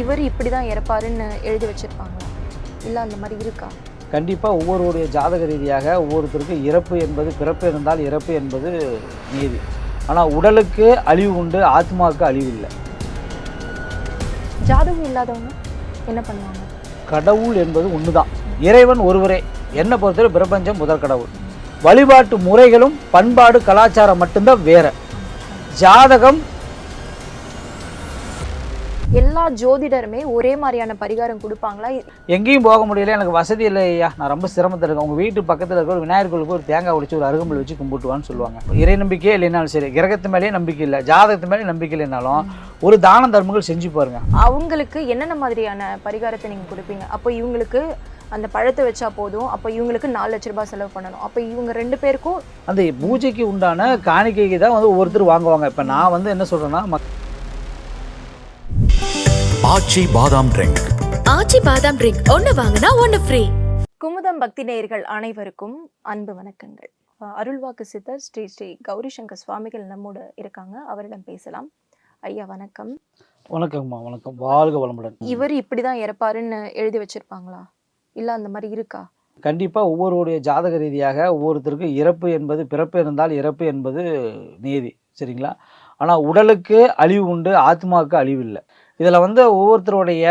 இவர் இப்படி தான் இறப்பாருன்னு எழுதி வச்சிருப்பாங்களா? இல்லை அந்த மாதிரி இருக்கா? கண்டிப்பாக ஒவ்வொருவருடைய ஜாதக ரீதியாக ஒவ்வொருத்தருக்கும் இறப்பு என்பது பிறப்பு இருந்தால் இறப்பு என்பது நீதி. ஆனால் உடலுக்கு அழிவு உண்டு ஆத்மாவுக்கு அழிவு இல்லை. ஜாதகம் இல்லாதவங்க என்ன பண்ணுவாங்க? கடவுள் என்பது ஒன்று தான் இறைவன் ஒருவரே. என்னை பொறுத்தவரை பிரபஞ்சம் முதல் கடவுள். வழிபாட்டு முறைகளும் பண்பாடு கலாச்சாரம் மட்டும்தான் வேற. ஜாதகம் எல்லா ஜோதிடருமே ஒரே மாதிரியான பரிகாரம் கொடுப்பாங்களா? எங்கேயும் போக முடியல. எனக்கு வசதி இல்லை ஐயா. நான் ரொம்ப சிரமத்தில் இருக்கேன். உங்கள் வீட்டு பக்கத்தில் இருக்கிற ஒரு விநாயகர் கோயிலுக்கு ஒரு தேங்காய் உடைச்சு ஒரு அருகம்புல் வச்சு கும்பிட்டுவான்னு சொல்லுவாங்க. இறை நம்பிக்கையே இல்லைனாலும் சரி கிரகத்து மேலேயே நம்பிக்கை இல்லை ஜாதகத்து மேலே நம்பிக்கை இல்லைனாலும் ஒரு தான தர்மங்கள் செஞ்சு பாருங்க. அவங்களுக்கு என்னென்ன மாதிரியான பரிகாரத்தை நீங்கள் கொடுப்பீங்க? அப்போ இவங்களுக்கு அந்த பழத்தை வச்சா போதும். அப்போ இவங்களுக்கு நாலு லட்ச ரூபாய் செலவு பண்ணணும். அப்போ இவங்க ரெண்டு பேருக்கும் அந்த பூஜைக்கு உண்டான காணிக்கைக்கு தான் வந்து ஒவ்வொருத்தர் வாங்குவாங்க. இப்போ நான் வந்து என்ன சொல்கிறேன்னா ஆச்சி பாதாம் ட்ரிங்க் ஆச்சி பாதாம் ட்ரிங்க் ஒன்னு வாங்கினா ஒன்னு ஃப்ரீ குமுதம் பக்தி நேயர்கள் அனைவருக்கும் அன்பு வணக்கங்கள். அருள்வாக்கு சித்தர் ஸ்ரீ ஸ்ரீ கௌரி சங்கர் சுவாமிகள் நம்மோடு இருக்காங்க. அவரிடம் பேசலாம். ஐயா வணக்கம். வணக்கம்மா வணக்கம். வாழ்க வளமுடன். இவர் இப்படி தான் இறப்பாருன்னு எழுதி வச்சிருப்பாங்களா? இல்லை அந்த மாதிரி இருக்கா? கண்டிப்பாக ஒவ்வொருவருடைய ஜாதக ரீதியாக ஒவ்வொருத்தருக்கும் இறப்பு என்பது பிறப்பு இருந்தால் இறப்பு என்பது நீதி சரிங்களா? ஆனால் உடலுக்கு அழிவு உண்டு ஆத்மாவுக்கு அழிவு இல்லை. இதில் வந்து ஒவ்வொருத்தருடைய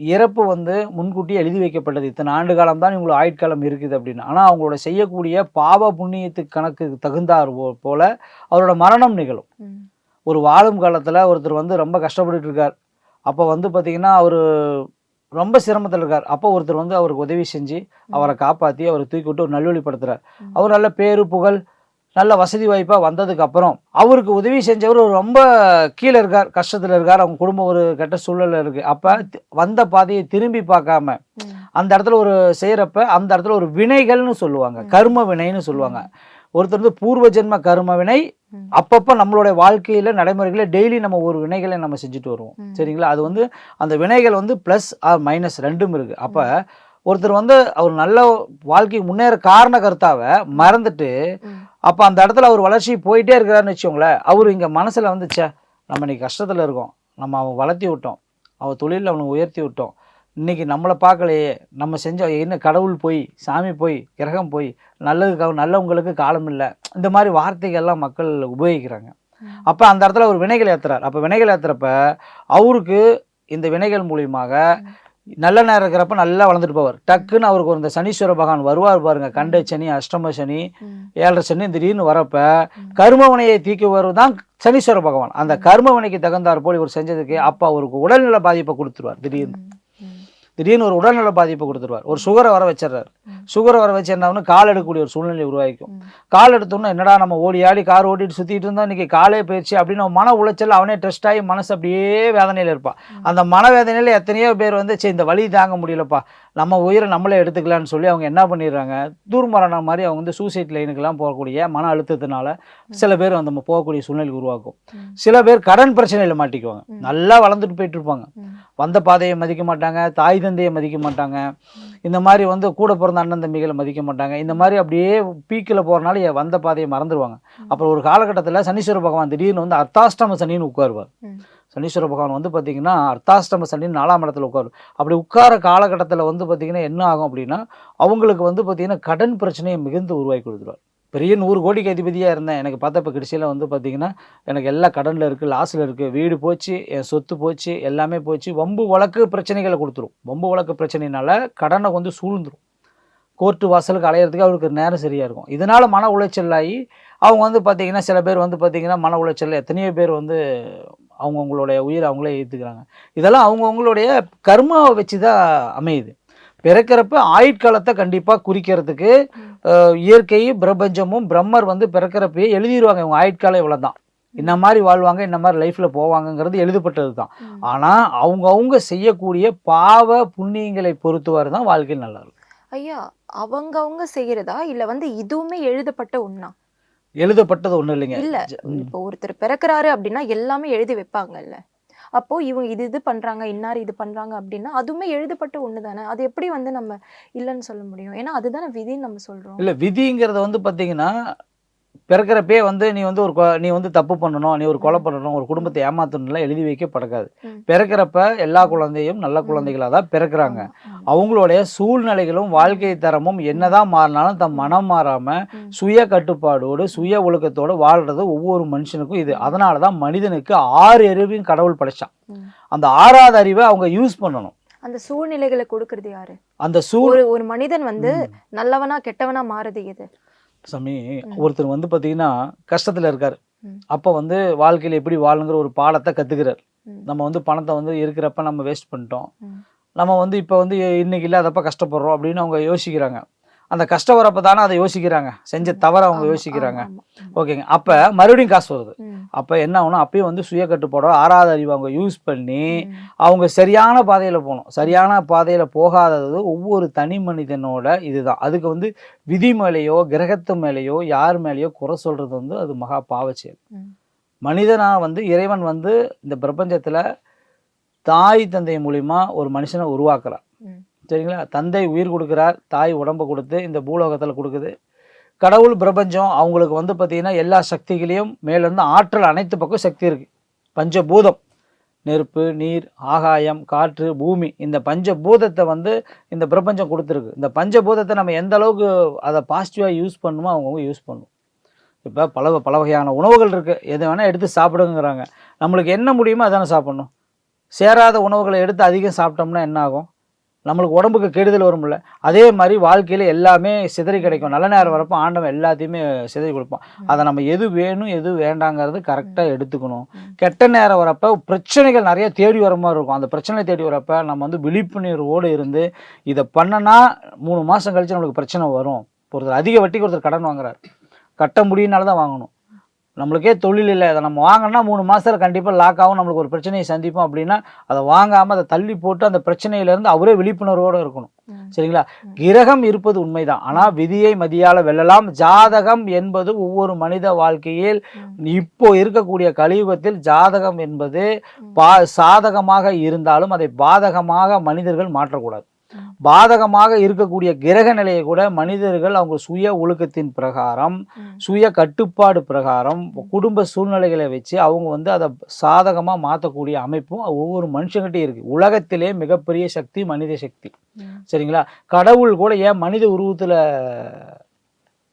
இறப்பு வந்து முன்கூட்டி எழுதி வைக்கப்பட்டது. இத்தனை ஆண்டு காலம் தான் இவங்களுக்கு ஆயுட்காலம் இருக்குது அப்படின்னு. ஆனால் அவங்களோட செய்யக்கூடிய பாவ புண்ணியத்துக்கு கணக்கு தகுந்தார் போல அவரோட மரணம் நிகழும். ஒரு வாழும் காலத்தில் ஒருத்தர் வந்து ரொம்ப கஷ்டப்பட்டுட்டு இருக்கார் அப்போ வந்து பார்த்திங்கன்னா அவர் ரொம்ப சிரமத்தில் இருக்கார். அப்போ ஒருத்தர் வந்து அவருக்கு உதவி செஞ்சு அவரை காப்பாற்றி அவரை தூக்கி விட்டு ஒரு நல்வழிப்படுத்துறார். ம். அவர் நல்ல பேரு புகழ் நல்ல வசதி வாய்ப்பாக வந்ததுக்கு அப்புறம் அவருக்கு உதவி செஞ்சவர் ரொம்ப கீழே இருக்கார் கஷ்டத்தில் இருக்கார். அவங்க குடும்பம் ஒரு கெட்ட சூழலில் இருக்குது அப்போ வந்த பாதையை திரும்பி பார்க்காம. அந்த இடத்துல ஒரு செய்கிறப்ப அந்த இடத்துல ஒரு வினைகள்னு சொல்லுவாங்க. கர்ம வினைன்னு சொல்லுவாங்க. ஒருத்தர் வந்து பூர்வ ஜென்ம கர்ம வினை. அப்பப்போ நம்மளுடைய வாழ்க்கையில் நடைமுறைகளில் டெய்லி நம்ம ஒரு வினைகளை நம்ம செஞ்சுட்டு வருவோம். சரிங்களா? அது வந்து அந்த வினைகள் வந்து ப்ளஸ் ஆர் மைனஸ் ரெண்டும் இருக்குது அப்போ ஒருத்தர் வந்து அவர் நல்ல வாழ்க்கை முன்னேற காரண கருத்தாவை மறந்துட்டு. அப்போ அந்த இடத்துல அவர் வளர்ச்சி போயிட்டே இருக்கிறாருன்னு வச்சுக்கோங்களேன் அவர் இங்கே மனசில் வந்து ச்சே நம்ம இன்னைக்கு கஷ்டத்தில் இருக்கோம் நம்ம அவன் வளர்த்தி விட்டோம் அவன் தொழிலில் அவனை உயர்த்தி விட்டோம் இன்னைக்கு நம்மளை பார்க்கலையே நம்ம செஞ்ச என்ன கடவுள் போய் சாமி போய் கிரகம் போய் நல்லது நல்லவங்களுக்கு காலம் இல்லை இந்த மாதிரி வார்த்தைகள்லாம் மக்கள் உபயோகிக்கிறாங்க. அப்போ அந்த இடத்துல ஒரு வினைகள் ஏத்துறார் அப்போ வினைகள் ஏத்துறப்ப அவருக்கு இந்த வினைகள் மூலியமாக நல்ல நேரம் இருக்கிறப்ப நல்லா வளர்ந்துட்டு போவார். டக்குன்னு அவருக்கு ஒரு இந்த சனீஸ்வர பகவான் வருவார் பாருங்க. கண்ட சனி அஷ்டம சனி. ஏழரை சனி திடீர்னு வரப்ப. கர்மவினையை தீக்கி வருவதுதான் சனீஸ்வர பகவான். அந்த கர்மவினைக்கு தகுந்தாற் போல் இவர் செஞ்சதுக்கு அப்போ அவருக்கு உடல்நல பாதிப்பை கொடுத்துருவார் திடீர்னு. திடீர்னு ஒரு உடல்நல பாதிப்பை கொடுத்துருவார். ஒரு சுகரை வர வச்சிடுறாரு. சுகரை வர வச்சு என்ன கால் எடுக்கக்கூடிய ஒரு சூழ்நிலை உருவாக்கிக்கும் ம். கால் எடுத்தோன்னா என்னடா நம்ம ஓடி ஆடி கார் ஓட்டிட்டு சுற்றிட்டு இருந்தோம் இன்னைக்கு காலே போயிடுச்சு அப்படின்னு மன உளைச்சல் அவனே டெஸ்ட் ஆகி மனசு அப்படியே வேதனையில் இருப்பான் அந்த மனவேதனையில் எத்தனையோ பேர் வந்து சரி இந்த வலி தாங்க முடியலப்பா. நம்ம உயிரை நம்மளே எடுத்துக்கலாம்னு சொல்லி அவங்க என்ன பண்ணிடுறாங்க? தூர்மரணம் மாதிரி அவங்க வந்து சூசைட் லைனுக்கெல்லாம் போகக்கூடிய மன அழுத்தத்தினால சில பேர் அந்த ம- போகக்கூடிய சூழ்நிலை உருவாக்கும். சில பேர் கடன் பிரச்சனையில் மாட்டிக்குவாங்க. நல்லா வளர்ந்துட்டு போயிட்டு இருப்பாங்க. வந்த பாதையை மதிக்க மாட்டாங்க தாய் தந்தையை மதிக்க மாட்டாங்க. இந்த மாதிரி வந்து கூட பிறந்த அண்ணன் தம்பிகளை மதிக்க மாட்டாங்க. இந்த மாதிரி அப்படியே பீக்கில் போகிறனால வந்த பாதையை மறந்துடுவாங்க அப்புறம் ஒரு காலகட்டத்தில் சனீஸ்வர பகவான் திடீர்னு வந்து அர்த்தாஷ்டம சனின்னு உட்காருவார். சனீஸ்வர பகவான் வந்து பார்த்தீங்கன்னா அர்த்தாஷ்டம சனின்னு நாலாம் இடத்துல உட்காரு. அப்படி உட்கார காலகட்டத்தில் வந்து பார்த்தீங்கன்னா என்ன ஆகும் அப்படின்னா அவங்களுக்கு வந்து பார்த்தீங்கன்னா கடன் பிரச்சனையை மிகுந்து உருவாக்கி கொடுத்துருவார். பெரிய நூறு கோடிக்கு அதிபதியாக இருந்தேன். எனக்கு பார்த்தப்ப கடைசியில் வந்து பார்த்தீங்கன்னா எனக்கு எல்லா கடனில் இருக்குது லாஸில் இருக்குது வீடு போச்சு என் சொத்து போச்சு எல்லாமே போச்சு. வம்பு வழக்கு பிரச்சனைகளை கொடுத்துரும். வம்பு வழக்கு பிரச்சனைனால கடனை வந்து சூழ்ந்துரும். கோர்ட்டு வாசலுக்கு அலையிறதுக்கு அவருக்கு நேரம் சரியாக இருக்கும். இதனால் மன உளைச்சல் ஆகி அவங்க வந்து பார்த்திங்கன்னா சில பேர் வந்து பார்த்திங்கன்னா மன உளைச்சல் எத்தனையோ பேர் வந்து அவங்கவுங்களுடைய உயிரை அவங்களே ஏற்றுக்கிறாங்க இதெல்லாம் அவங்கவுங்களுடைய கர்மாவை வச்சு தான் அமையுது. பிறக்கிறப்ப ஆயுட்காலத்தை கண்டிப்பாக குறிக்கிறதுக்கு அஹ், இயற்கை பிரபஞ்சமும் பிரம்மர் வந்து பிறக்கிறப்பயே எழுதிடுவாங்க இவங்க ஆயுட்காலம் இவ்வளோ தான் இந்த மாதிரி வாழ்வாங்க இந்த மாதிரி லைஃப்பில் போவாங்கங்கிறது எழுதப்பட்டது தான். ஆனால் அவங்கவுங்க செய்யக்கூடிய பாவ புண்ணியங்களை பொறுத்தவரை தான் வாழ்க்கையில் நல்லா இருக்கும் ஐயா அவங்கவங்க செய்யறதா? இல்ல வந்து இதுவுமே எழுதப்பட்ட ஒண்ணா? எழுதப்பட்டது ஒன்றும் இல்லைங்க. இல்ல. இப்போ ஒருத்தர் பிறக்குறாரு அப்படின்னா எல்லாமே எழுதி வைப்பாங்கல்ல. அப்போ இவங்க இது இது பண்றாங்க இன்னார் இது பண்றாங்க அப்படின்னா அதுவுமே எழுதப்பட்ட ஒண்ணு தானே? அது எப்படி வந்து நம்ம இல்லைன்னு சொல்ல முடியும்? ஏன்னா அதுதானே விதின்னு நம்ம சொல்றோம். இல்லை விதிங்கிறத வந்து பார்த்தீங்கன்னா பிறக்கிறப்பே வந்து நீ வந்து ஒரு நீ வந்து தப்பு பண்ணணும் நீ ஒரு கொலை பண்ணணும் ஒரு குடும்பத்தை ஏமாத்தணும்லாம் எழுதி வைக்க படக்காது. ம். பிறக்கிறப்ப எல்லா குழந்தையும் நல்ல குழந்தைகளாக தான் பிறக்கிறாங்க. அவங்களுடைய சூழ்நிலைகளும் வாழ்க்கை தரமும் என்னதான் மாறினாலும் தம் மனம் மாறாம ம். சுய கட்டுப்பாடோடு சுய ஒழுக்கத்தோடு வாழ்றது ஒவ்வொரு மனுஷனுக்கும் இது. அதனால தான் மனிதனுக்கு ஆறு அறிவையும் கடவுள் படைச்சான். அந்த ஆறாவது அறிவை அவங்க யூஸ் பண்ணணும். அந்த சூழ்நிலைகளை கொடுக்கறது யாரு? அந்த சூழ் ஒரு ஒரு மனிதன் வந்து நல்லவனா கெட்டவனா மாறுது எது? சாமி ஒருத்தர் வந்து பார்த்தீங்கன்னா கஷ்டத்தில் இருக்கார். அப்போ வந்து வாழ்க்கையில் எப்படி வாழுங்கிற ஒரு பாடத்தை கற்றுக்கிறார். நம்ம வந்து பணத்தை வந்து இருக்கிறப்ப நம்ம வேஸ்ட் பண்ணிட்டோம். நம்ம வந்து இப்போ வந்து இன்னைக்கு இல்லாதப்ப கஷ்டப்படுறோம் அப்படின்னு அவங்க யோசிக்கிறாங்க அந்த கஷ்டம் வரப்ப தானே அதை யோசிக்கிறாங்க செஞ்ச தவற அவங்க யோசிக்கிறாங்க. ஓகேங்க அப்போ மறுபடியும் காசு வருது. அப்போ என்ன ஆகணும் அப்பயும் வந்து சுய கட்டுப்பாடோ ஆறாவது அறிவு அவங்க யூஸ் பண்ணி. அவங்க சரியான பாதையில் போகணும் சரியான பாதையில் போகாதது ஒவ்வொரு தனி மனிதனோட இதுதான் அதுக்கு வந்து விதி மேலேயோ கிரகத்து மேலேயோ யார் மேலேயோ குறை சொல்கிறது வந்து அது மகா பாவச்செயல் ம். மனிதனா வந்து இறைவன் வந்து இந்த பிரபஞ்சத்தில் தாய் தந்தை மூலிமா ஒரு மனுஷனை உருவாக்குறார் ம். சரிங்களா? தந்தை உயிர் கொடுக்குறார் தாய் உடம்பு கொடுத்து இந்த பூலோகத்தில் கொடுக்குது. கடவுள் பிரபஞ்சம் அவங்களுக்கு வந்து பார்த்திங்கன்னா எல்லா சக்திகளையும் மேலேருந்து ஆற்றல் அனைத்து பக்கம் சக்தி இருக்குது பஞ்சபூதம் நெருப்பு நீர் ஆகாயம் காற்று பூமி இந்த பஞ்சபூதத்தை வந்து இந்த பிரபஞ்சம் கொடுத்துருக்கு. இந்த பஞ்சபூதத்தை நம்ம எந்த அளவுக்கு அதை பாசிட்டிவாக யூஸ் பண்ணுமோ அவங்கவுங்க யூஸ் பண்ணும். இப்போ பல பல வகையான உணவுகள் இருக்குது எது வேணால் எடுத்து சாப்பிடுங்கிறாங்க. நம்மளுக்கு என்ன முடியுமோ அதானே சாப்பிட்ணும். சேராத உணவுகளை எடுத்து அதிகம் சாப்பிட்டோம்னா என்ன ஆகும்? நம்மளுக்கு உடம்புக்கு கெடுதல் வரும்ல. அதே மாதிரி வாழ்க்கையில் எல்லாமே சிதறி கிடைக்கும். நல்ல நேரம் வரப்போ ஆண்டவன் எல்லாத்தையுமே சிதறி கொடுப்பான். அதை நம்ம எது வேணும் எது வேண்டாங்கிறது கரெக்டாக எடுத்துக்கணும். கெட்ட நேரம் வரப்போ பிரச்சனைகள் நிறைய தேடி வர மாதிரி இருக்கும். அந்த பிரச்சனை தேடி வரப்ப நம்ம வந்து விழிப்புணர்வோடு இருந்து இதை பண்ணனா மூணு மாதம் கழிச்சு நம்மளுக்கு பிரச்சனை வரும். ஒருத்தர் அதிக வட்டிக்கு ஒருத்தர் கடன் வாங்குறாரு. கட்ட முடியும்னால தான் வாங்கணும். நம்மளுக்கே தொழில் இல்லை. அதை நம்ம வாங்கினா மூணு மாதத்தில் கண்டிப்பாக லாக் ஆகும். நம்மளுக்கு ஒரு பிரச்சனையை சந்திப்போம் அப்படின்னா அதை வாங்காமல் அதை தள்ளி போட்டு அந்த பிரச்சனையிலேருந்து அவரே விழிப்புணர்வோடு இருக்கணும். சரிங்களா? கிரகம் இருப்பது உண்மைதான். ஆனால் விதியை மதியால வெல்லலாம். ஜாதகம் என்பது ஒவ்வொரு மனித வாழ்க்கையில் இப்போ இருக்கக்கூடிய கலியுகத்தில் ஜாதகம் என்பது பா சாதகமாக இருந்தாலும் அதை பாதகமாக மனிதர்கள் மாற்றக்கூடாது. பாதகமாக இருக்கக்கூடிய கிரக நிலையை கூட மனிதர்கள் அவங்க சுய ஒழுக்கத்தின் பிரகாரம். சுய கட்டுப்பாடு பிரகாரம் குடும்ப சூழ்நிலைகளை வச்சு அவங்க வந்து அதை சாதகமாக மாற்றக்கூடிய அமைப்பும் ஒவ்வொரு மனுஷங்கிட்டையும் இருக்குது உலகத்திலே மிகப்பெரிய சக்தி மனித சக்தி. சரிங்களா? கடவுள் கூட ஏன் மனித உருவத்தில்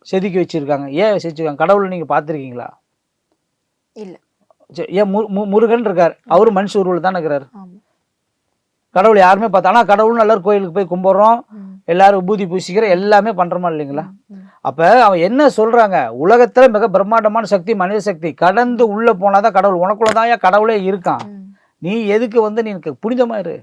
செதுக்கி வச்சிருக்காங்க? ஏன் செதுக்கிருக்காங்க கடவுளை நீங்கள் பார்த்துருக்கீங்களா? இல்ல. ஏன் மு முருகன் இருக்கார். அவரு மனுஷ உருவில் தானே இருக்கிறார்? கடவுள் யாருமே பார்த்தா ஆனால் கடவுள் எல்லாரும் கோயிலுக்கு போய் கும்பிட்றோம். எல்லாரும் விபூதி பூசிக்கிற எல்லாமே பண்ணுறோமா இல்லைங்களா. அப்போ அவன் என்ன சொல்கிறாங்க உலகத்தில் மிக பிரம்மாண்டமான சக்தி மனித சக்தி கடந்து உள்ளே போனாதான் கடவுள். உனக்குள்ள தான் கடவுளே இருக்கான். நீ எதுக்கு வந்து நீ எனக்கு புனிதமா இரு.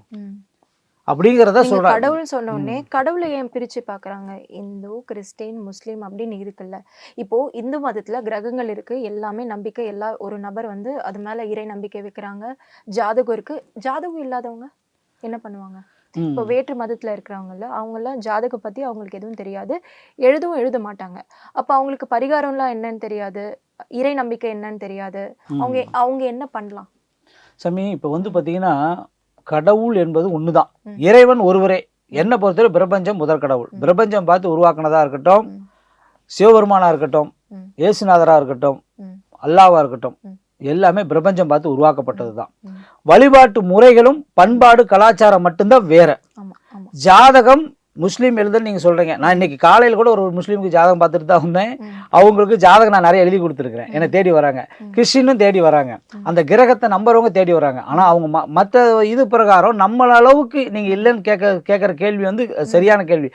அப்படிங்கிறத நீங்க சொல்கிறாங்க கடவுள் சொன்ன உடனே கடவுளை ஏன் பிரிச்சு பாக்குறாங்க இந்து கிறிஸ்டின் முஸ்லீம் அப்படின்னு இருக்குல்ல. இப்போ இந்து மதத்துல கிரகங்கள் இருக்கு எல்லாமே நம்பிக்கை எல்லா ஒரு நபர் வந்து அது மேல இறை நம்பிக்கை வைக்கிறாங்க. ஜாதகம் இருக்கு. ஜாதகம் இல்லாதவங்க? என்ன பண்ணுவாங்க இப்போ வேற்று மதத்துல இருக்கிறவங்கல்ல அவங்கெல்லாம் ஜாதகம் பத்தி அவங்களுக்கு எதுவும் தெரியாது எழுதவும் எழுத மாட்டாங்க அப்ப அவங்களுக்கு பரிகாரம்லாம் என்னன்னு தெரியாது இறை நம்பிக்கை என்னன்னு தெரியாது அவங்க அவங்க என்ன பண்ணலாம் சாமி இப்போ வந்து பார்த்தீங்கன்னா கடவுள் என்பது ஒன்று தான். இறைவன் ஒருவரே என்னை பொறுத்தவரை பிரபஞ்சம் முதல் கடவுள். பிரபஞ்சம் பார்த்து உருவாக்குனதா இருக்கட்டும் ம். சிவபெருமானா இருக்கட்டும். இயேசுநாதரா இருக்கட்டும் ம். அல்லாவா இருக்கட்டும். எல்லாமே பிரபஞ்சம் பார்த்து உருவாக்கப்பட்டது தான். வழிபாட்டு முறைகளும் பண்பாடு கலாச்சாரம் மட்டும்தான் வேற ஜாதகம் முஸ்லீம் எழுதுன்னு நீங்கள் சொல்கிறீங்க நான் இன்னைக்கு காலையில் கூட ஒரு முஸ்லீமுக்கு ஜாதகம் பார்த்துட்டு தான் வந்தேன். அவங்களுக்கு ஜாதகம் நான் நிறைய எழுதி கொடுத்துருக்குறேன் என்னை தேடி வராங்க. கிறிஸ்டினும் தேடி வராங்க. அந்த கிரகத்தை நம்புறவங்க தேடி வராங்க ஆனால் அவங்க ம மற்ற இது பிரகாரம் நம்மள அளவுக்கு நீங்கள் இல்லைன்னு கேட்க கேட்குற கேள்வி வந்து சரியான கேள்வி.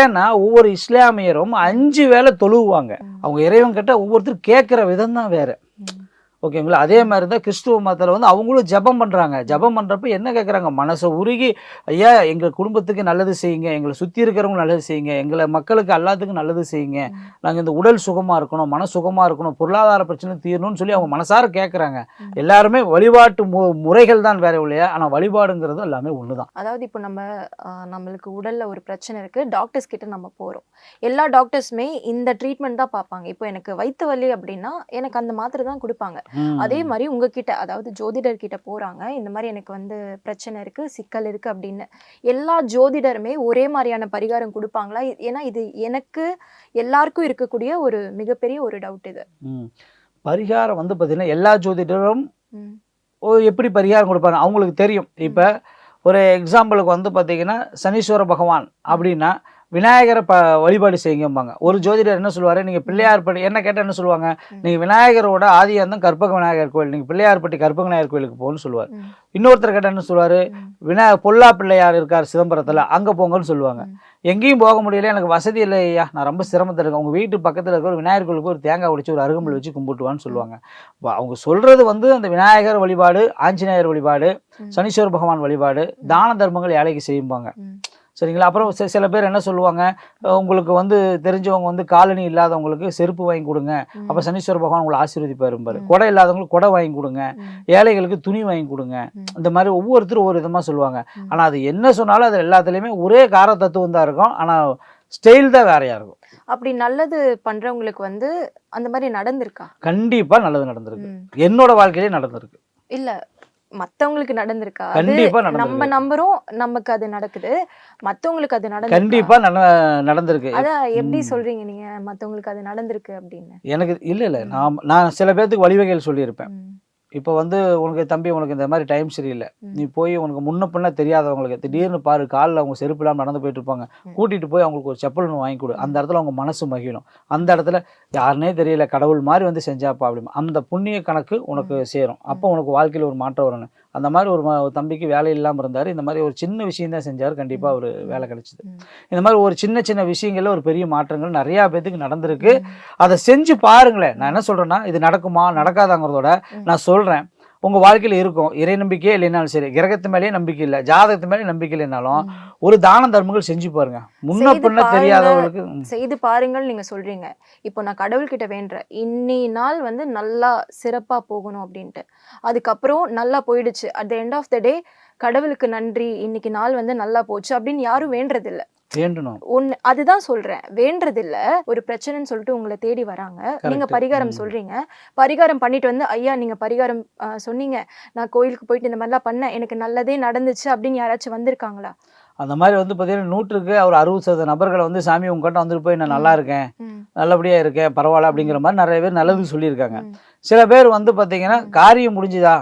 ஏன்னா ஒவ்வொரு இஸ்லாமியரும் அஞ்சு வேளை தொழுவாங்க. அவங்க இறைவன் கிட்ட ஒவ்வொருத்தரும் கேட்குற விதம் தான் வேற. ஓகேங்களா? அதே மாதிரி தான் கிறிஸ்துவ மதத்தில் வந்து அவங்களும் ஜெபம் பண்ணுறாங்க ஜெபம் பண்ணுறப்ப என்ன கேட்குறாங்க மனசை உருகி ஐயா எங்கள் குடும்பத்துக்கு நல்லது செய்யுங்க. எங்களை சுற்றி இருக்கிறவங்க நல்லது செய்யுங்க. எங்களை மக்களுக்கு எல்லாத்துக்கும் நல்லது செய்யுங்க. நாங்கள் இந்த உடல் சுகமாக இருக்கணும் மன சுகமாக இருக்கணும் பொருளாதார பிரச்சனை தீரணும்னு சொல்லி அவங்க மனசார கேட்குறாங்க. எல்லாருமே வழிபாட்டு மு முறைகள் தான் வேற இல்லையா ஆனால் வழிபாடுங்கிறது எல்லாமே ஒன்று தான் அதாவது இப்போ நம்ம நம்மளுக்கு உடல்ல ஒரு பிரச்சனை இருக்கு. டாக்டர்ஸ் கிட்ட நம்ம போறோம். எல்லா டாக்டர்ஸுமே இந்த ட்ரீட்மெண்ட் தான் பார்ப்பாங்க. இப்போ எனக்கு வயிற்று வலி அப்படின்னா எனக்கு அந்த மாத்திரை தான் கொடுப்பாங்க. அதே மாதிரி உங்ககிட்ட அதாவது ஜோதிடர் கிட்ட போறாங்க. இந்த மாதிரி எனக்கு வந்து பிரச்சனை இருக்கு சிக்கல் இருக்கு அப்படின்னு. எல்லா ஜோதிடருமே ஒரே மாதிரியான பரிகாரம் கொடுப்பாங்களா? ஏன்னா இது எனக்கு எல்லாருக்கும் இருக்கக்கூடிய ஒரு மிகப்பெரிய ஒரு டவுட் இது. பரிகாரம் வந்து பார்த்தீங்கன்னா எல்லா ஜோதிடரும் எப்படி பரிகாரம் கொடுப்பாங்க? அவங்களுக்கு தெரியும். இப்போ ஒரு எக்ஸாம்பிளுக்கு வந்து பார்த்தீங்கன்னா சனீஸ்வர பகவான் அப்படின்னா விநாயகரை ப வழிபாடு செய்யுங்கம்பாங்க ஒரு ஜோதிடர் என்ன சொல்லுவார்? நீங்கள் பிள்ளையார்பட்டி என்ன கேட்டால் என்ன சொல்லுவாங்க. நீங்கள் விநாயகரோட ஆதியாந்தம் கற்பக விநாயகர் கோயில். நீங்கள் பிள்ளையார்பட்டி கற்பக விநாயகர் கோயிலுக்கு போகணும்னு சொல்லுவார். இன்னொருத்தர் கேட்டால் என்ன சொல்லுவார்? ம். விநாய பொல்லா பிள்ளையார் இருக்கார் சிதம்பரத்தில் அங்கே போங்கன்னு சொல்லுவாங்க. எங்கேயும் போக முடியல எனக்கு வசதி இல்லை ஐயா. நான் ரொம்ப சிரமத்தில் இருக்கேன். உங்கள் வீட்டு பக்கத்தில் இருக்க ஒரு விநாயகர் கோயிலுக்கு ஒரு தேங்காய் உடைச்சு ஒரு அருகம்புல் வச்சு கும்பிட்டுவான்னு சொல்லுவாங்க. அவங்க சொல்கிறது வந்து அந்த விநாயகர் வழிபாடு ஆஞ்சநேயர் வழிபாடு. சனீஸ்வர பகவான் வழிபாடு தான தர்மங்கள் ஏழைக்கு செய்யும்பாங்க. சரிங்களா அப்புறம் சில பேர் என்ன சொல்லுவாங்க உங்களுக்கு வந்து தெரிஞ்சவங்க வந்து காலனி இல்லாதவங்களுக்கு செருப்பு வாங்கி கொடுங்க. அப்போ சனீஸ்வர பகவான் உங்களை ஆசீர்வதிப்பாரும்பாரு. கொடை இல்லாதவங்களுக்கு கொடை வாங்கி கொடுங்க. ஏழைகளுக்கு துணி வாங்கி கொடுங்க. இந்த மாதிரி ஒவ்வொருத்தரும் ஒவ்வொரு விதமாக சொல்லுவாங்க. ஆனால் அது என்ன சொன்னாலும் அது எல்லாத்துலேயுமே ஒரே கார தத்துவம் தான் இருக்கும் ஆனால் ஸ்டைல் தான் வேறையா இருக்கும் அப்படி நல்லது பண்றவங்களுக்கு வந்து அந்த மாதிரி நடந்திருக்கா கண்டிப்பாக நல்லது நடந்திருக்கு. என்னோட வாழ்க்கையிலே நடந்திருக்கு இல்ல மத்தவங்களுக்கு நடந்திருக்கா? கண்டிப்பா நம்ம நம்புறோம் நமக்கு அது நடக்குது. மத்தவங்களுக்கு அது நடந்து கண்டிப்பாக நல்ல நடந்திருக்கு. அதான் எப்படி. சொல்றீங்க நீங்க? மத்தவங்களுக்கு அது நடந்திருக்கு அப்படின்னு. எனக்கு இல்லை இல்லை. நான் நான் சில பேர்த்துக்கு வழிவகைகள் சொல்லியிருப்பேன். இப்போ வந்து உனக்கு தம்பி உனக்கு இந்த மாதிரி டைம் சரியில்லை. நீ போய் உனக்கு முன்ன பின்ன தெரியாதவங்களுக்கு திடீர்னு பாரு காலில் அவங்க செருப்பு இல்லாமல் நடந்து போயிட்டு இருப்பாங்க. ம். கூட்டிட்டு போய் அவங்களுக்கு ஒரு செப்பல் ஒன்று வாங்கி கொடு. அந்த இடத்துல அவங்க மனசு மகிழும். அந்த இடத்துல யாருனே தெரியல கடவுள் மாதிரி வந்து செஞ்சாப்பா அப்படி அந்த புண்ணிய கணக்கு உனக்கு சேரும். அப்போ உனக்கு வாழ்க்கையில் ஒரு மாற்றம் வரணும். அந்த மாதிரி ஒரு தம்பிக்கு வேலை இல்லாமல் இருந்தார். இந்த மாதிரி ஒரு சின்ன விஷயம் தான் செஞ்சார் கண்டிப்பாக ஒரு வேலை கிடைச்சிது. இந்த மாதிரி ஒரு சின்ன சின்ன விஷயங்கள்ல ஒரு பெரிய மாற்றங்கள் நிறையா பேத்துக்கு நடந்திருக்கு. அதை செஞ்சு பாருங்களேன். நான் என்ன சொல்றேன்னா இது நடக்குமா நடக்காதாங்கிறதோட. நான் சொல்றேன். உங்க வாழ்க்கையில இருக்கும். இறை நம்பிக்கையே இல்லைனாலும் சரி கிரகத்து மேலேயே நம்பிக்கை இல்லை ஜாதகத்து மேலே நம்பிக்கை இல்லைனாலும். ஒரு தான தர்மங்கள் செஞ்சு பாருங்க. முன்ன பின்ன. தெரியாதவங்களுக்கு செய்து பாருங்கள் நீங்க சொல்றீங்க. இப்போ நான் கடவுள்கிட்ட வேண்டுறேன் இன்னி நாள் வந்து நல்லா சிறப்பா போகணும் அப்படின்ட்டு. அதுக்கப்புறம் நல்லா போயிடுச்சு. At the end of the day கடவுளுக்கு நன்றி. இன்னைக்கு நாள் வந்து நல்லா போச்சு அப்படின்னு யாரும் வேண்டதில்ல வேண்டணும். ஒன்னு அதுதான் சொல்றேன். வேண்டதில்ல. ஒரு பிரச்சனைன்னு சொல்லிட்டு உங்களை தேடி வராங்க. நீங்க. பரிகாரம். சொல்றீங்க. பரிகாரம் பண்ணிட்டு வந்து ஐயா நீங்க பரிகாரம் சொன்னீங்க. நான் கோயிலுக்கு போயிட்டு இந்த மாதிரிலாம் பண்ணேன். எனக்கு நல்லதே நடந்துச்சு அப்படின்னு யாராச்சும் வந்திருக்காங்களா? அந்த மாதிரி வந்து பார்த்தீங்கன்னா நூற்றுக்கு ஒரு அறுபது சதவீத நபர்களை வந்து சாமி உங்ககிட்ட வந்துட்டு போய் நான் நல்லா இருக்கேன். ம், நல்லபடியா இருக்கேன். பரவாயில்ல அப்படிங்கிற மாதிரி நிறைய பேர் நல்லது சொல்லியிருக்காங்க. சில பேர் வந்து பார்த்தீங்கன்னா காரியம் முடிஞ்சுதா?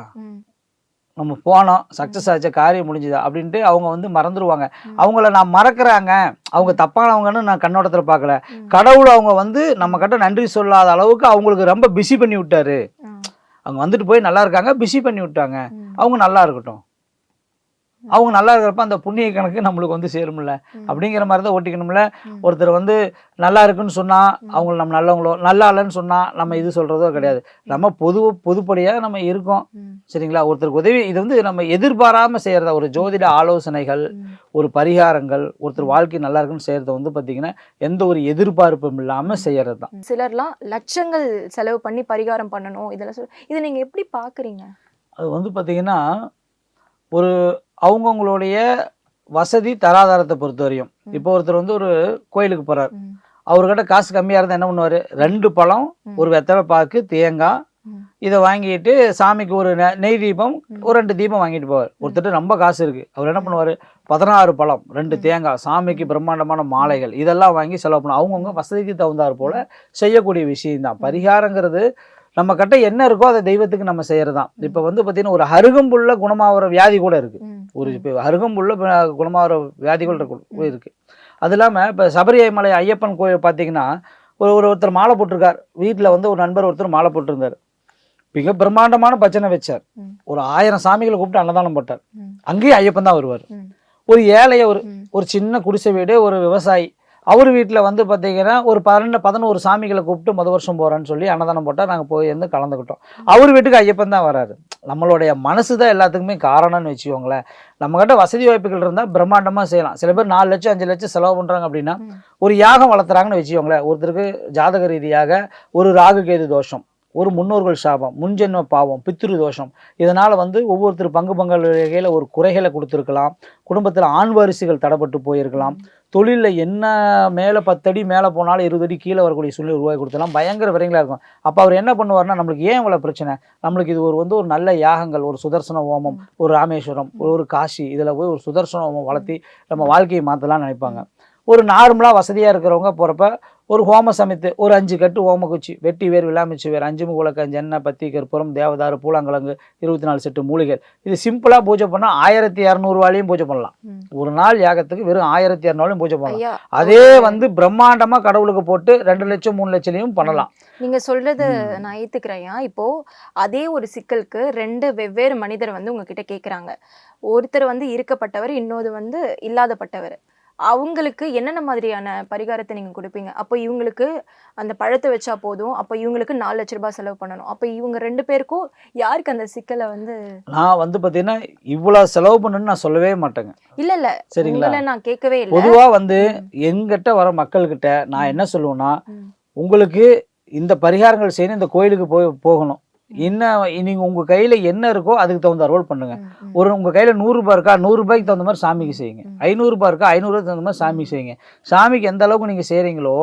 நம்ம போனோம் சக்ஸஸ் ஆச்சு காரியம் முடிஞ்சுதா அப்படின்ட்டு அவங்க வந்து மறந்துடுவாங்க. அவங்கள நான் மறக்கிறாங்க. அவங்க தப்பானவங்கன்னு நான் கண்ணோட்டத்தில் பார்க்கல. கடவுள் அவங்க வந்து நம்ம கிட்ட நன்றி சொல்லாத அளவுக்கு அவங்களுக்கு ரொம்ப பிஸி பண்ணி விட்டாரு. அவங்க வந்துட்டு போய் நல்லா இருக்காங்க பிஸி பண்ணி விட்டாங்க. அவங்க நல்லா இருக்கட்டும். அவங்க நல்லா இருக்கிறப்ப அந்த புண்ணிய கணக்கு நம்மளுக்கு வந்து சேரும்ல. ம். அப்படிங்கிற மாதிரி தான் ஓட்டிக்கணும்ல. ஒருத்தர் வந்து நல்லா இருக்குன்னு சொன்னா ம். அவங்க நம்ம நல்லவங்களோ நல்லா இல்லைன்னு சொன்னா நம்ம இது சொல்றதோ கிடையாது. நம்ம பொது பொதுப்படியாக நம்ம இருக்கோம். சரிங்களா? ஒருத்தருக்கு உதவி இது வந்து நம்ம எதிர்பாராம செய்யறதா ஒரு ஜோதிட ஆலோசனைகள். ஒரு பரிகாரங்கள் ஒருத்தர் வாழ்க்கை நல்லா இருக்குன்னு செய்யறத வந்து பார்த்தீங்கன்னா எந்த ஒரு எதிர்பார்ப்பும் இல்லாம செய்யறது தான் சிலர்லாம் லட்சங்கள் செலவு பண்ணி பரிகாரம் பண்ணணும் இதெல்லாம் சொல் இதை நீங்க எப்படி பாக்குறீங்க? அது வந்து பார்த்தீங்கன்னா ஒரு அவங்கவுங்களுடைய வசதி தராதாரத்தை பொறுத்த வரையும். இப்போ ஒருத்தர் வந்து ஒரு கோயிலுக்கு போறார். ம், அவர்கிட்ட காசு கம்மியாக இருந்தால் என்ன பண்ணுவார்? ரெண்டு பழம். ஒரு வெத்தலை பாக்கு தேங்காய். இதை வாங்கிட்டு சாமிக்கு ஒரு நெ- நெய் தீபம். ஒரு ரெண்டு தீபம் வாங்கிட்டு போவார். ஒருத்தர் ரொம்ப காசு இருக்கு. அவர் என்ன பண்ணுவார்? பதினாறு பழம் ரெண்டு. தேங்காய் சாமிக்கு பிரம்மாண்டமான மாலைகள் இதெல்லாம் வாங்கி செலவு பண்ணும் அவங்கவுங்க வசதிக்கு தகுந்தாற் போல செய்யக்கூடிய விஷயம்தான். பரிகாரங்கிறது நம்ம கிட்ட என்ன இருக்கோ அதை தெய்வத்துக்கு நம்ம செய்யறது தான் இப்போ வந்து பார்த்தீங்கன்னா ஒரு அருகம்புள்ள குணமாகிற வியாதி கூட இருக்கு. ஒரு. இப்போ அருகம்புள்ள குணமாகிற வியாதிகள் இருக்கு இருக்கு. அது இல்லாமல் இப்போ சபரிமலை ஐயப்பன் கோயில் பார்த்தீங்கன்னா ஒரு ஒரு ஒருத்தர் மாலை போட்டிருக்கார். வீட்டில் வந்து ஒரு நண்பர் ஒருத்தர் மாலை போட்டிருந்தார். மிக பிரம்மாண்டமான பச்சனை வச்சார். ஒரு ஆயிரம் சாமிகளை கூப்பிட்டு அன்னதானம் போட்டார். அங்கேயும் ஐயப்பன் தான் வருவார். ஒரு ஏழைய ஒரு. ஒரு சின்ன குடிசை வீடு ஒரு விவசாயி. அவர் வீட்டில் வந்து பார்த்தீங்கன்னா ஒரு பன்னெண்டு பதினோரு சாமிகளை கூப்பிட்டு முத வருஷம் போகிறேன்னு சொல்லி அன்னதானம் போட்டால் நாங்கள் போய் இருந்து கலந்துக்கிட்டோம். அவர் வீட்டுக்கு ஐயப்பன் தான் வராரு. நம்மளுடைய மனசு தான் எல்லாத்துக்குமே காரணம்னு வச்சுக்கோங்களேன். நம்மக்கிட்ட வசதி வாய்ப்புகள் இருந்தால் பிரம்மாண்டமாக செய்யலாம். சில பேர் நாலு லட்சம் அஞ்சு லட்சம் செலவு பண்ணுறாங்க அப்படின்னா. ஒரு யாகம் வளர்த்துறாங்கன்னு வச்சுக்கோங்களேன். ஒருத்தருக்கு ஜாதக ரீதியாக ஒரு ராகு கேது தோஷம். ஒரு முன்னோர்கள் சாபம் முன்ஜென்ம பாவம் பித்ரு தோஷம் இதனால் வந்து ஒவ்வொருத்தர் பங்கு பங்காளி வகையில் ஒரு குறைகளை கொடுத்துருக்கலாம். குடும்பத்தில் ஆண் வாரிசுகள் தடைப்பட்டு போயிருக்கலாம். தொழிலில் என்ன மேலே பத்தடி மேலே போனாலும் இருபது அடி கீழே வரக்கூடிய சூழ்நிலை உருவாக்கி கொடுத்தலாம் பயங்கர விரைங்களாக இருக்கும். அப்போ அவர் என்ன பண்ணுவார்னா நம்மளுக்கு ஏன் இவ்வளோ பிரச்சனை? நம்மளுக்கு இது ஒரு வந்து ஒரு நல்ல யாகங்கள் ஒரு சுதர்சன ஹோமம் ஒரு ராமேஸ்வரம் ஒரு காசி இதில் போய் ஒரு சுதர்சன ஹோமம் வளர்த்தி நம்ம வாழ்க்கையை மாற்றலாம்னு நினைப்பாங்க. ஒரு நார்மலாக வசதியாக இருக்கிறவங்க போகிறப்ப ஒரு ஹோம சமைத்து ஒரு அஞ்சு கட்டு ஹோம குச்சி வெட்டி வேர் விளாமிச்சு வேர் அஞ்சு முகுலக்கஞ்சு எண்ணெய் பத்தி கற்பூரம் தேவதாரு பூலாங்கிழங்கு இருபத்தி நாலு செட்டு மூலிகை. இது சிம்பிளாக பூஜை பண்ணால் ஆயிரத்தி இரநூறுவாலையும் பூஜை பண்ணலாம். ஒரு நாள் யாகத்துக்கு வெறும் ஆயிரத்தி இரநூறுவாலையும் பூஜை பண்ணலாம். அதே வந்து பிரம்மாண்டமாக கடவுளுக்கு போட்டு ரெண்டு லட்சம் மூணு லட்சலையும் பண்ணலாம். நீங்க சொல்றது ம். நான் ஏத்துக்கிறேன் இப்போ அதே ஒரு சிக்கலுக்கு ரெண்டு வெவ்வேறு மனிதர் வந்து உங்ககிட்ட கேக்குறாங்க. ஒருத்தர் வந்து இருக்கப்பட்டவர் இன்னொரு வந்து இல்லாதப்பட்டவர். அவங்களுக்கு என்னென்ன மாதிரியான பரிகாரத்தை நீங்க கொடுப்பீங்க? அப்போ இவங்களுக்கு அந்த பழத்தை வச்சா போதும். அப்போ இவங்களுக்கு நாலு லட்ச ரூபாய் செலவு பண்ணணும். அப்போ இவங்க ரெண்டு பேருக்கும் யாருக்கு அந்த சிக்கலை வந்து நான் வந்து பார்த்தீங்கன்னா இவ்வளோ செலவு பண்ணுன்னு நான் சொல்லவே மாட்டேங்க. இல்ல இல்ல. சரிங்களா? நான் கேட்கவே இல்லை. பொதுவாக வந்து எங்கிட்ட வர மக்கள்கிட்ட நான் என்ன சொல்லுவேன்னா. உங்களுக்கு இந்த பரிகாரங்கள் செய்யணும் இந்த கோயிலுக்கு போய் போகணும். என்ன நீங்க உங்க கையில என்ன இருக்கோ அதுக்கு தகுந்த ரோல் பண்ணுங்க. ஒரு உங்க கையில நூறு ரூபாய் இருக்கா நூறு ரூபாய்க்கு தகுந்த மாதிரி சாமிக்கு செய்யுங்க ம். ஐநூறு ரூபாய் இருக்கா ஐநூறு ரூபாய்க்கு தகுந்த மாதிரி சாமிக்கு செய்யுங்க சாமிக்கு எந்த அளவுக்கு நீங்க செய்றீங்களோ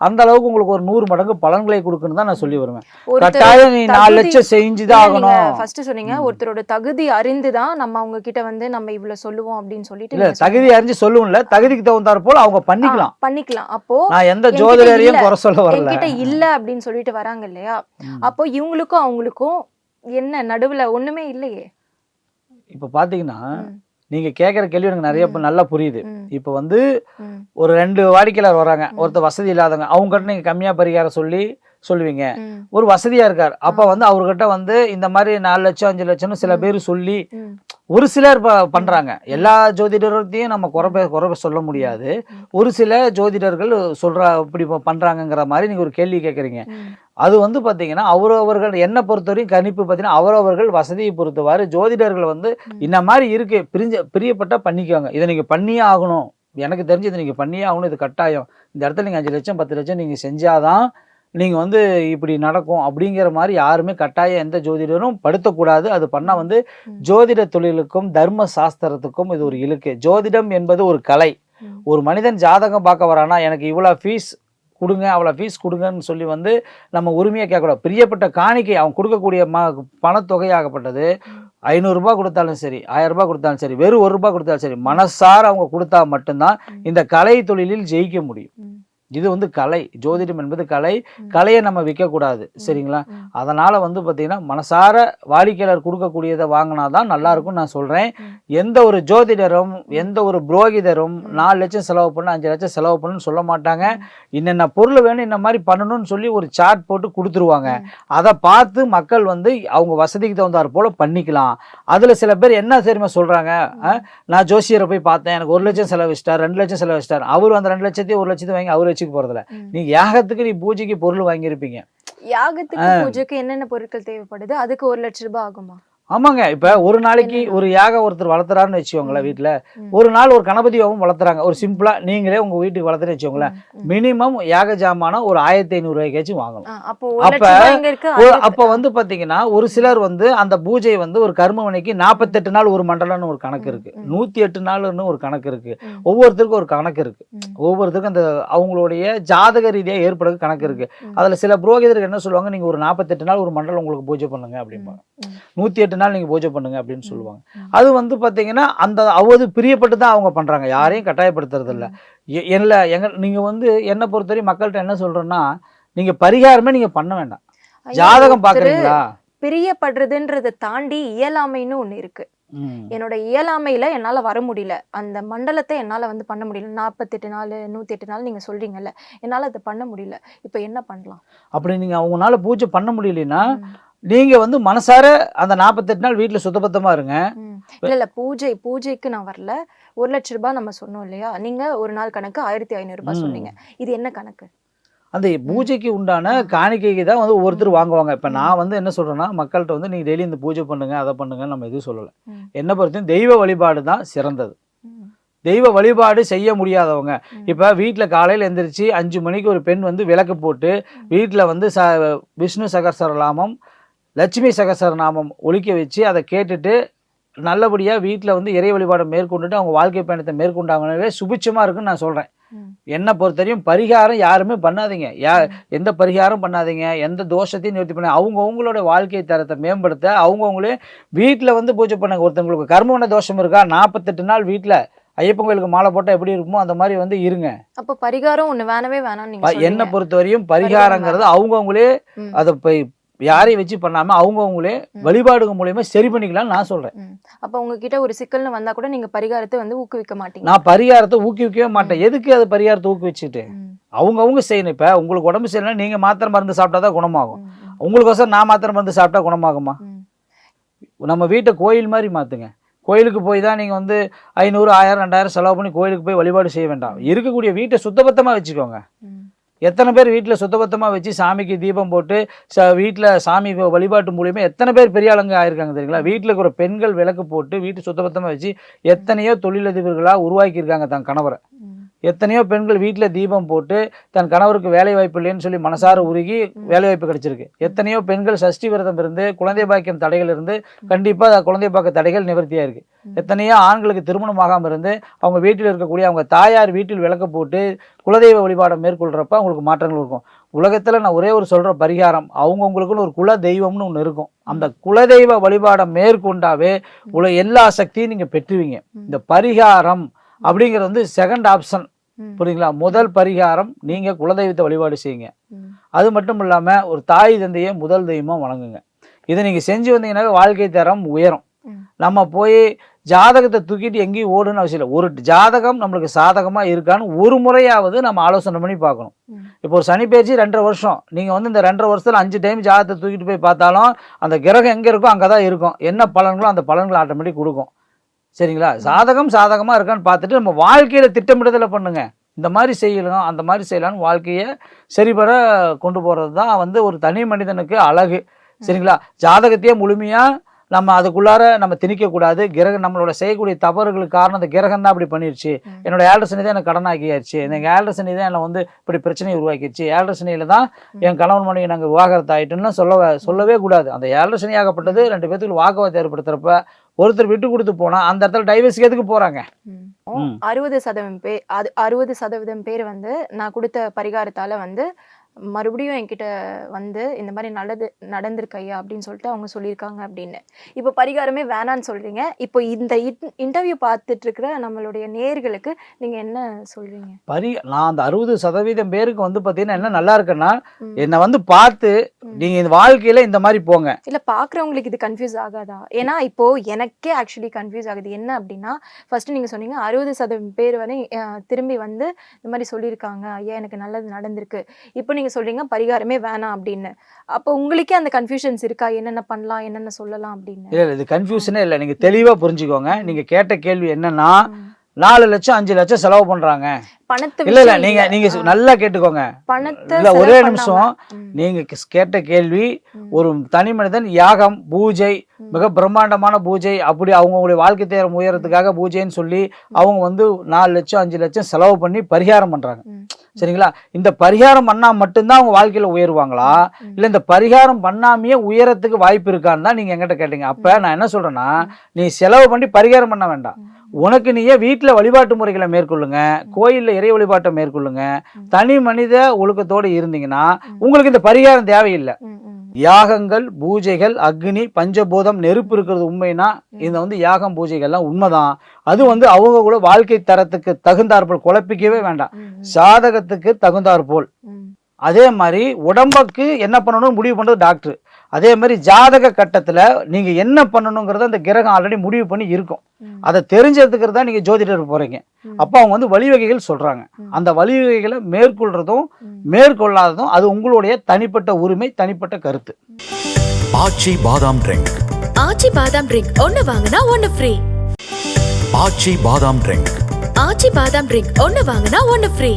அந்த அளவுக்கு உங்களுக்கு ஒரு நூறு மடங்கு பலன்களை கொடுக்குன்னு தான் நான் சொல்லி வருவேன் கட்டாயம் நீ நாலு லட்சம் செஞ்சுதான் ஆகணும் ஃபர்ஸ்ட் சொன்னீங்க. ஒருத்தரோட தகுதி அறிந்து தான் நம்ம அவங்க கிட்ட வந்து நம்ம இவ்வளவு சொல்லுவோம் அப்படின்னு சொல்லிட்டு இல்ல தகுதி அறிஞ்சு சொல்லும்ல தகுதிக்கு தகுந்தாற் போல அவங்க. பண்ணிக்கலாம் பண்ணிக்கலாம் அப்போ நான் எந்த ஜோதிடரையும். குறை சொல்ல வரல என்கிட்ட இல்ல அப்படின்னு சொல்லிட்டு வராங்க இல்லையா. அப்போ இவங்களுக்கும் அவங்களுக்கும் என்ன நடுவுல ஒண்ணுமே இல்லையே? இப்ப பாத்தீங்கன்னா ம், நீங்க கேக்குற கேள்வி எனக்கு நிறைய இப்ப. நல்லா புரியுது. இப்ப வந்து ஒரு ரெண்டு வாடிக்கையாளர் வராங்க. ஒருத்தர் வசதி இல்லாதவங்க அவங்க கிட்ட நீங்க கம்மியா பரிகாரம் சொல்லி சொல்லுவீங்க. ஒரு வசதியா இருக்கார். அப்ப வந்து அவர்கிட்ட வந்து இந்த மாதிரி நாலு லட்சம் அஞ்சு லட்சம்னு சில. பேர் சொல்லி ஒரு சிலர் பண்றாங்க. எல்லா ஜோதிடர்களையும் நம்ம குறைப குறைப சொல்ல முடியாது. ஒரு சில ஜோதிடர்கள் சொல்ற இப்படி ப- பண்றாங்கங்கிற மாதிரி நீங்க ஒரு கேள்வி கேட்குறீங்க அது வந்து பாத்தீங்கன்னா அவரவர்கள் என்ன பொறுத்தவரையும் கணிப்பு பார்த்தீங்கன்னா அவரவர்கள் வசதியை பொறுத்தவாறு ஜோதிடர்கள் வந்து. இந்த மாதிரி இருக்கு பிரிஞ்ச பிரியப்பட்டா பண்ணிக்கோங்க. இதை நீங்க பண்ணியே ஆகணும். எனக்கு தெரிஞ்சு இதை நீங்க பண்ணியே ஆகணும். இது கட்டாயம். இந்த இடத்துல நீங்க அஞ்சு லட்சம் பத்து லட்சம் நீங்க செஞ்சாதான் நீங்க வந்து இப்படி நடக்கும் அப்படிங்கிற மாதிரி யாருமே கட்டாயம் எந்த ஜோதிடரும் படுத்தக்கூடாது. அது பண்ணா வந்து. ஜோதிட தொழிலுக்கும் தர்ம சாஸ்திரத்துக்கும் இது ஒரு இழுக்கு. ஜோதிடம் என்பது ஒரு கலை. ஒரு மனிதன் ஜாதகம் பார்க்க வரானா எனக்கு இவ்வளோ ஃபீஸ் கொடுங்க அவ்வளோ ஃபீஸ் கொடுங்கன்னு சொல்லி வந்து நம்ம உரிமையாக கேட்கக்கூடாது. பிரியப்பட்ட காணிக்கை அவன் கொடுக்கக்கூடிய ம பணத்தொகையாகப்பட்டது ஐநூறுரூபா கொடுத்தாலும் சரி ஆயிரம் ரூபாய் கொடுத்தாலும் சரி வெறும் ஒரு ரூபாய் கொடுத்தாலும் சரி மனசார அவங்க கொடுத்தா மட்டும்தான். இந்த கலை தொழிலில் ஜெயிக்க முடியும். இது வந்து கலை ஜோதிடம் என்பது கலை. கலையை நம்ம விற்கக்கூடாது. சரிங்களா? அதனால வந்து பார்த்தீங்கன்னா மனசார வாடிக்கையாளர் கொடுக்கக்கூடியதை வாங்கினா தான் நல்லா இருக்கும்னு நான் சொல்றேன். ம். எந்த ஒரு ஜோதிடரும் எந்த ஒரு புரோகிதரும். நாலு லட்சம் செலவு பண்ணு அஞ்சு லட்சம் செலவு பண்ணுன்னு சொல்ல மாட்டாங்க. இன்னென்ன பொருள் வேணும் இந்த மாதிரி பண்ணணும்னு சொல்லி ஒரு சார்ட் போட்டு கொடுத்துருவாங்க. அதை பார்த்து மக்கள் வந்து அவங்க வசதிக்கு தகுந்தாற் போல பண்ணிக்கலாம். அதுல சில பேர் என்ன தெரியுமா சொல்றாங்க? அஹ், நான் ஜோசியரை போய் பார்த்தேன். எனக்கு ஒரு லட்சம் செலவிச்சிட்டார் ரெண்டு லட்சம் செலவிச்சிட்டார் அவர் அந்த ரெண்டு லட்சத்தையும் ஒரு லட்சத்தையும் வாங்கி அவர் வச்சுக்க போறதில்ல. நீங்க யாகத்துக்கு நீ பூஜைக்கு பொருள் வாங்கியிருப்பீங்க. யாகத்துக்கு பூஜைக்கு என்னென்ன பொருட்கள் தேவைப்படுது? அதுக்கு ஒரு லட்ச ரூபாய் ஆகுமா? ஆமாங்க இப்ப ஒரு நாளைக்கு? ஒரு யாகம் ஒருத்தர் வளர்த்துறாருன்னு வச்சுக்கோங்களேன். வீட்டுல. ஒரு நாள் ஒரு கணபதி யோகம் வளர்த்துறாங்க. ஒரு சிம்பிளா நீங்களே உங்க வீட்டுக்கு வளர்த்துன்னு வச்சுக்கோங்களேன். மினிமம் யாக ஜாமானம் ஒரு ஆயிரத்தி ஐநூறு ரூபாய்க்காச்சும் வாங்கணும் ஆ, அப்போ அப்ப வந்து பாத்தீங்கன்னா ஒரு சிலர் வந்து அந்த பூஜை வந்து ஒரு கர்மவனைக்கு நாற்பத்தெட்டு நாள் ஒரு மண்டலம்னு ஒரு கணக்கு இருக்கு. நூத்தி எட்டு நாள்னு ஒரு கணக்கு இருக்கு. ஒவ்வொருத்தருக்கும் ஒரு கணக்கு இருக்கு. ஒவ்வொருத்தருக்கும் அந்த அவங்களுடைய ஜாதக ரீதியா ஏற்படுற கணக்கு இருக்கு. அதுல சில புரோகிதர்கள் என்ன சொல்லுவாங்க நீங்க ஒரு நாற்பத்தெட்டு நாள் ஒரு மண்டலம் உங்களுக்கு பூஜை பண்ணுங்க அப்படிம்பாங்க. நூத்தி நாள் நீங்க பூஜை பண்ணுங்க அப்படின்னு சொல்லுவாங்க. அது வந்து பாத்தீங்கன்னா அந்த அவது பிரியப்பட்டு தான் அவங்க பண்றாங்க. யாரையும் கட்டாயப்படுத்துறது இல்ல எ- இல்ல எங்க நீங்க வந்து என்ன பொறுத்தவரை மக்கள்கிட்ட என்ன சொல்றேன்னா நீங்க பரிகாரமே நீங்க பண்ண வேண்டாம். ஜாதகம் ஒருத்தரு பாக்குறீங்களா? பிரியப்படுறதுன்றதை தாண்டி இயலாமைன்னு ஒண்ணு இருக்கு. என்னோட இயலாமையில என்னால வர முடியல. அந்த மண்டலத்தை என்னால வந்து பண்ண முடியல. நாற்பத்தெட்டு நாள் நூத்தி எட்டு நாள் நீங்க சொல்றீங்கல்ல என்னால அதை பண்ண முடியல. இப்ப என்ன பண்ணலாம்? அப்படி நீங்க அவங்கனால பூஜை பண்ண முடியலன்னா நீங்க வந்து மனசார அந்த நாற்பத்தெட்டு நாள் வீட்டுல சுத்தபத்தமா இருங்க. இல்ல இல்ல. பூஜை பூஜைக்கு நான் வரல. ஒரு லட்ச ரூபாய் நம்ம சொன்னோம் இல்லையா? நீங்க ஒரு நாள் கணக்கு ஆயிரத்தி ஐநூறு ரூபாய். சொன்னீங்க. இது என்ன கணக்கு? அந்த பூஜைக்கு உண்டான. காணிக்கைக்கு தான் வந்து ஒவ்வொருத்தர் வாங்குவாங்க. இப்ப. நான் வந்து என்ன சொல்றேன்னா மக்கள்கிட்ட வந்து நீங்க டெய்லி இந்த பூஜை பண்ணுங்க அதை பண்ணுங்க நம்ம எதுவும் சொல்லல. என்ன பொறுத்தையும் தெய்வ வழிபாடு தான் சிறந்தது. தெய்வ வழிபாடு செய்ய முடியாதவங்க. இப்போ வீட்டில் காலையில் எந்திரிச்சு அஞ்சு மணிக்கு ஒரு பெண் வந்து விளக்கு போட்டு வீட்டில் வந்து ச விஷ்ணு சகசரநாமம் லட்சுமி சகசரநாமம் ஒலிக்க வச்சு அதை கேட்டுட்டு நல்லபடியாக வீட்டில் வந்து இறை வழிபாடை மேற்கொண்டுட்டு அவங்க வாழ்க்கை பயணத்தை மேற்கொண்டாங்கனாவே சுபிட்சமாக இருக்குன்னு நான் சொல்கிறேன். என்னை பொறுத்தவரையும் பரிகாரம் யாருமே பண்ணாதீங்க யா எந்த பரிகாரம் பண்ணாதீங்க எந்த தோஷத்தையும் நிவர்த்தி பண்ண அவங்க அவங்களோட வாழ்க்கை தரத்தை மேம்படுத்த அவங்கவுங்களே வீட்டில் வந்து பூஜை பண்ணுங்க ஒருத்தவங்களுக்கு கர்மவன தோஷம் இருக்கா நாற்பத்தெட்டு நாள் வீட்டில் ஐயப்பன் கோயிலுக்கு மாலை போட்டால் எப்படி இருக்குமோ அந்த மாதிரி வந்து இருங்க அப்ப பரிகாரம் ஒண்ணு வேணவே வேணாம் என்னை. பொறுத்தவரையும் பரிகாரங்கிறது அவங்கவுங்களே. அதை போய் யாரையும் வச்சு பண்ணாம அவங்கவுங்களே ம். வழிபாடுங்க மூலியமா சரி பண்ணிக்கலாம்னு நான் சொல்றேன். அப்ப உங்ககிட்ட ஒரு சிக்கல்னு வந்தா கூட நீங்க பரிகாரத்தை வந்து ஊக்குவிக்க மாட்டீங்க நான் பரிகாரத்தை ஊக்குவிக்கவே மாட்டேன் எதுக்கு அது பரிகாரத்தை ஊக்குவிச்சுட்டு ம். அவங்கவுங்க செய்யணும் இப்ப உங்களுக்கு உடம்பு சரியில்லைன்னா நீங்க மாத்திரை மருந்து சாப்பிட்டா தான் குணமாகும் ம். ம். உங்களுக்கோசரம் நான் மாத்திரை மருந்து சாப்பிட்டா குணமாகுமா. நம்ம வீட்டை கோயில் மாதிரி மாத்துங்க கோயிலுக்கு போய் தான் நீங்கள் வந்து ஐநூறு ஆயிரம் ரெண்டாயிரம் செலவு பண்ணி கோயிலுக்கு போய் வழிபாடு செய்ய வேண்டாம் இருக்கக்கூடிய வீட்டை சுத்தபத்தமாக வச்சுக்கோங்க. எத்தனை பேர் வீட்டில் சுத்தபத்தமாக வச்சு சாமிக்கு தீபம் போட்டு ச வீட்டில் சாமி வழிபாட்டு மூலியமாக எத்தனை பேர் பெரிய ஆளுங்க ஆயிருக்காங்க தெரியுங்களா? வீட்டில் இருக்கிற பெண்கள் விளக்கு போட்டு வீட்டு சுத்தபத்தமாக வச்சு எத்தனையோ தொழிலதிபர்களாக உருவாக்கியிருக்காங்க தன் கணவரை. எத்தனையோ பெண்கள் வீட்டில் தீபம் போட்டு தன் கணவருக்கு வேலை வாய்ப்பு இல்லைன்னு சொல்லி மனசார உருகி வேலை வாய்ப்பு கிடைச்சிருக்கு. எத்தனையோ பெண்கள் சஷ்டி விரதம் இருந்து குழந்தை பாக்கியம் தடைகள் இருந்து கண்டிப்பாக குழந்தை பாக்க தடைகள் நிவர்த்தியாக இருக்கு. எத்தனையோ ஆண்களுக்கு திருமணம் ஆகாம இருந்து அவங்க வீட்டில் இருக்கக்கூடிய அவங்க தாயார் வீட்டில் விளக்கு போட்டு குலதெய்வ வழிபாடை மேற்கொள்கிறப்ப அவங்களுக்கு மாற்றங்கள் இருக்கும். உலகத்தில் நான் ஒரே ஒரு சொல்கிற பரிகாரம் அவங்கவுங்களுக்குன்னு ஒரு குல தெய்வம்னு ஒன்று இருக்கும். அந்த குலதெய்வ வழிபாடை மேற்கொண்டாவே உல எல்லா சக்தியும் நீங்கள் பெற்றுவீங்க. இந்த பரிகாரம் அப்படிங்கிறது வந்து செகண்ட் ஆப்ஷன். புரியுங்களா? முதல் பரிகாரம் நீங்கள் குலதெய்வத்தை வழிபாடு செய்யுங்க. அது மட்டும் இல்லாமல் ஒரு தாய் தந்தையை முதல் தெய்வமாக வணங்குங்க. இதை நீங்கள் செஞ்சு வந்தீங்கன்னாவே வாழ்க்கை தரம் உயரும். நம்ம போய் ஜாதகத்தை தூக்கிட்டு எங்கேயும் ஓடுன்னு அவசியம் இல்லை. ஒரு ஜாதகம் நம்மளுக்கு சாதகமாக இருக்கான்னு ஒரு முறையாவது நம்ம ஆலோசனை பண்ணி பார்க்கணும். இப்போ ஒரு சனி பேச்சு ரெண்டரை வருஷம். நீங்கள் வந்து இந்த ரெண்டரை வருஷத்தில் அஞ்சு டைம் ஜாதகத்தை தூக்கிட்டு போய் பார்த்தாலும் அந்த கிரகம் எங்கே இருக்கோ அங்கே தான் இருக்கும். என்ன பலன்களோ அந்த பலன்கள் ஆட்டோமேட்டிக் கொடுக்கும். சரிங்களா? சாதகம் சாதகமாக இருக்கான்னு பார்த்துட்டு நம்ம வாழ்க்கையில் திட்டமிடுதலை பண்ணுங்க. இந்த மாதிரி செய்யலாம் அந்த மாதிரி செய்யலாம்னு வாழ்க்கையை சரிபட கொண்டு போகிறது தான் வந்து ஒரு தனி மனிதனுக்கு அழகு. சரிங்களா? ஜாதகத்தையே முழுமையாக நம்ம அதுக்குள்ளார நம்ம திணிக்கக்கூடாது. கிரகம் நம்மளோட செய்யக்கூடிய தவறுகளுக்கு காரணம் அந்த கிரகம் தான் அப்படி பண்ணிருச்சு. என்னோட ஏழரை சனி தான் எனக்கு கடன் ஆக்கியாச்சு எனக்கு ஏழரை சனி தான் என்னை வந்து இப்படி பிரச்சனையை உருவாக்கிடுச்சு. ஏழரை சனியில் தான் என் கணவன் மனைவி நாங்கள் விவாகரத்து ஆயிட்டுன்னு சொல்ல சொல்லவே கூடாது. அந்த ஏழரை சனி ஆகப்பட்டது ரெண்டு பேத்துக்கு வாக்குவாதம் ஏற்படுத்துறப்ப ஒருத்தர் விட்டு கொடுத்து போனா அந்த இடத்துல டைவர்ஸ்க்கு எதுக்கு. ம். அறுபது சதவீதம் பேர் அது அறுபது சதவீதம் பேர் வந்து நான் கொடுத்த பரிகாரத்தால வந்து மறுபடியும் என்கிட்ட வந்து இந்த மாதிரி நல்லது நடந்திருக்கு ஐயா அப்படின்னு சொல்லிட்டு அவங்க சொல்லியிருக்காங்க அப்படின்னு. இப்போ பரிகாரமே வேணான்னு சொல்றீங்க. இப்போ இந்த இன்டர்வியூ பார்த்துட்டு இருக்கிற நம்மளுடைய நேர்களுக்கு நீங்க என்ன சொல்றீங்க? பரி நான் அந்த அறுபது சதவீதம் பேருக்கு வந்து பார்த்தீங்கன்னா என்ன நல்லா இருக்குன்னா. என்னை வந்து பார்த்து ம். நீங்க இந்த வாழ்க்கையில இந்த மாதிரி போங்க. இல்ல பாக்குறவங்களுக்கு இது கன்ஃபியூஸ் ஆகாதா? ஏன்னா இப்போ எனக்கே ஆக்சுவலி கன்ஃபியூஸ் ஆகுது. என்ன அப்படின்னா ஃபர்ஸ்ட் நீங்க சொன்னீங்க அறுபது சதவீதம் பேர் வரை திரும்பி வந்து இந்த மாதிரி சொல்லியிருக்காங்க. ஐயா எனக்கு நல்லது நடந்திருக்கு. இப்போ நீங்க சொல்றீங்க பரிகாரமே வேணாம் அப்படின்னு. அப்போ உங்களுக்கே அந்த கன்ஃபியூஷன்ஸ் இருக்கா? என்னென்ன பண்ணலாம் என்னென்ன சொல்லலாம் அப்படின்னு. இல்ல இல்ல, இது கன்ஃபியூஷனே இல்லை. நீங்க தெளிவா புரிஞ்சுக்கோங்க. நீங்க கேட்ட கேள்வி என்னன்னா. நாலு லட்சம் அஞ்சு லட்சம் செலவு பண்றாங்க. இல்ல இல்ல நீங்க. நீங்க நல்லா கேட்டுக்கோங்க. பணத்தை இல்ல ஒரே. நிமிஷம். நீங்க கேட்ட கேள்வி ஒரு தனி மனிதன் யாகம் பூஜை. மிக பிரம்மாண்டமான பூஜை அப்படி அவங்களுடைய வாழ்க்கை தேரம் உயரத்துக்காக பூஜைன்னு சொல்லி அவங்க வந்து நாலு லட்சம் அஞ்சு லட்சம் செலவு பண்ணி பரிகாரம் பண்றாங்க. சரிங்களா? இந்த பரிகாரம் பண்ணா மட்டும்தான் அவங்க வாழ்க்கையில உயருவாங்களா. இல்ல இந்த பரிகாரம் பண்ணாமையே உயரத்துக்கு வாய்ப்பு இருக்கான்னு தான் நீங்க என்கிட்ட கேட்டீங்க. அப்ப நான் என்ன சொல்றேன்னா நீ செலவு பண்ணி பரிகாரம் பண்ண வேண்டாம். உனக்கு நீயே வீட்டுல வழிபாட்டு முறைகளை மேற்கொள்ளுங்க கோயில்ல இறை வழிபாட்டை மேற்கொள்ளுங்க. தனி மனித ஒழுக்கத்தோடு இருந்தீங்கன்னா. உங்களுக்கு இந்த பரிகாரம் தேவையில்லை. யாகங்கள் பூஜைகள் அக்னி பஞ்சபூதம் நெருப்பு இருக்கிறது உண்மைனா இந்த வந்து யாகம் பூஜைகள்லாம் உண்மைதான். அது வந்து அவங்க கூட வாழ்க்கை தரத்துக்கு தகுந்தாற்போல் குழப்பிக்கவே வேண்டாம். சாதகத்துக்கு தகுந்தாற்போல். அதே மாதிரி உடம்புக்கு என்ன பண்ணணும்னு முடிவு பண்றது டாக்டர். அதே மாதிரி ஜாதக கட்டத்துல நீங்க என்ன பண்ணணுங்கிறத அந்த கிரகம் ஆல்ரெடி முடிவு பண்ணி இருக்கும். அதை தெரிஞ்சதுக்கு தான் நீங்க ஜோதிடர் போறீங்க. ம். அப்போ அவங்க வந்து வழிவகைகள் சொல்றாங்க. ம். அந்த வழிவகைகளை மேற்கொள்றதும். மேற்கொள்ளாததும் அது உங்களுடைய தனிப்பட்ட உரிமை தனிப்பட்ட கருத்து. ஆச்சி பாதாம் ட்ரிங்க். ஆச்சி பாதாம் ட்ரிங்க். ஒன்னு வாங்கினா ஒன்னு ஃப்ரீ ஆச்சி பாதாம் ட்ரிங்க். ஆச்சி பாதாம் ட்ரிங்க். ஒன்னு வாங்கினா ஒன்னு ஃப்ரீ